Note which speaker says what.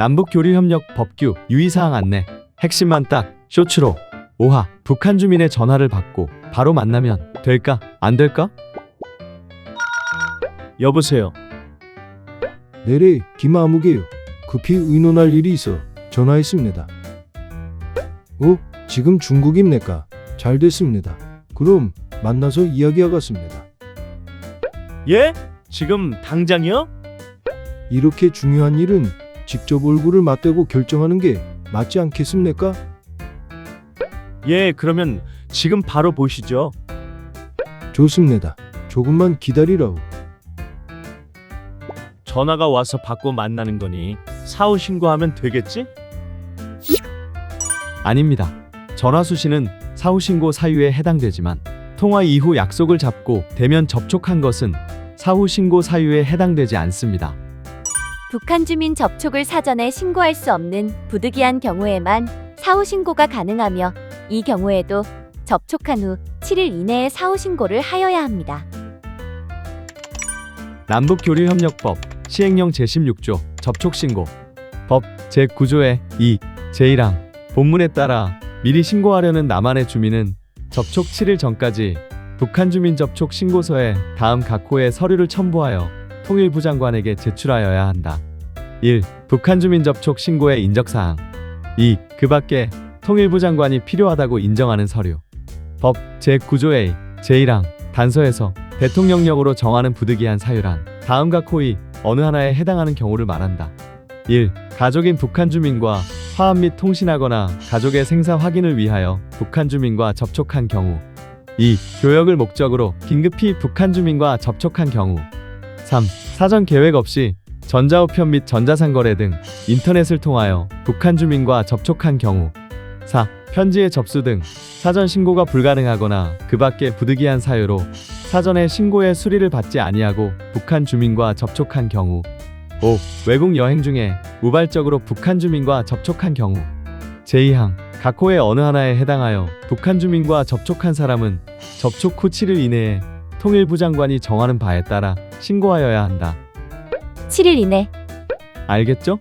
Speaker 1: 남북교류협력 법규 유의사항 안내 핵심만 딱 쇼츠로 5화 북한 주민의 전화를 받고 바로 만나면 될까 안 될까?
Speaker 2: 여보세요.
Speaker 3: 내래 김아무개요. 급히 의논할 일이 있어 전화했습니다. 어? 지금 중국입니까? 잘 됐습니다. 그럼 만나서 이야기하겠습니다.
Speaker 2: 예? 지금 당장이요?
Speaker 3: 이렇게 중요한 일은 직접 얼굴을 맞대고 결정하는 게 맞지 않겠습니까?
Speaker 2: 예, 그러면 지금 바로 보시죠.
Speaker 3: 좋습니다. 조금만 기다리라오.
Speaker 2: 전화가 와서 받고 만나는 거니 사후 신고하면 되겠지?
Speaker 1: 아닙니다. 전화 수신은 사후 신고 사유에 해당되지만 통화 이후 약속을 잡고 대면 접촉한 것은 사후 신고 사유에 해당되지 않습니다.
Speaker 4: 북한 주민 접촉을 사전에 신고할 수 없는 부득이한 경우에만 사후 신고가 가능하며 이 경우에도 접촉한 후 7일 이내에 사후 신고를 하여야 합니다.
Speaker 1: 남북교류협력법 시행령 제16조 접촉신고 법 제9조의 2 제1항 본문에 따라 미리 신고하려는 남한의 주민은 접촉 7일 전까지 북한 주민 접촉 신고서에 다음 각 호의 서류를 첨부하여 통일부 장관에게 제출하여야 한다. 1. 북한 주민 접촉 신고의 인적사항 2. 그 밖에 통일부 장관이 필요하다고 인정하는 서류 법 제9조의 제1항 단서에서 대통령령으로 정하는 부득이한 사유란 다음 각 호의 어느 하나에 해당하는 경우를 말한다. 1. 가족인 북한 주민과 화합 및 통신하거나 가족의 생사 확인을 위하여 북한 주민과 접촉한 경우 2. 교역을 목적으로 긴급히 북한 주민과 접촉한 경우 3. 사전 계획 없이 전자우편 및 전자상거래 등 인터넷을 통하여 북한 주민과 접촉한 경우 4. 편지의 접수 등 사전 신고가 불가능하거나 그 밖에 부득이한 사유로 사전에 신고의 수리를 받지 아니하고 북한 주민과 접촉한 경우 5. 외국 여행 중에 우발적으로 북한 주민과 접촉한 경우 제2항 각 호의 어느 하나에 해당하여 북한 주민과 접촉한 사람은 접촉 후 7일 이내에 통일부 장관이 정하는 바에 따라 신고하여야 한다.
Speaker 4: 7일 이내
Speaker 1: 알겠죠?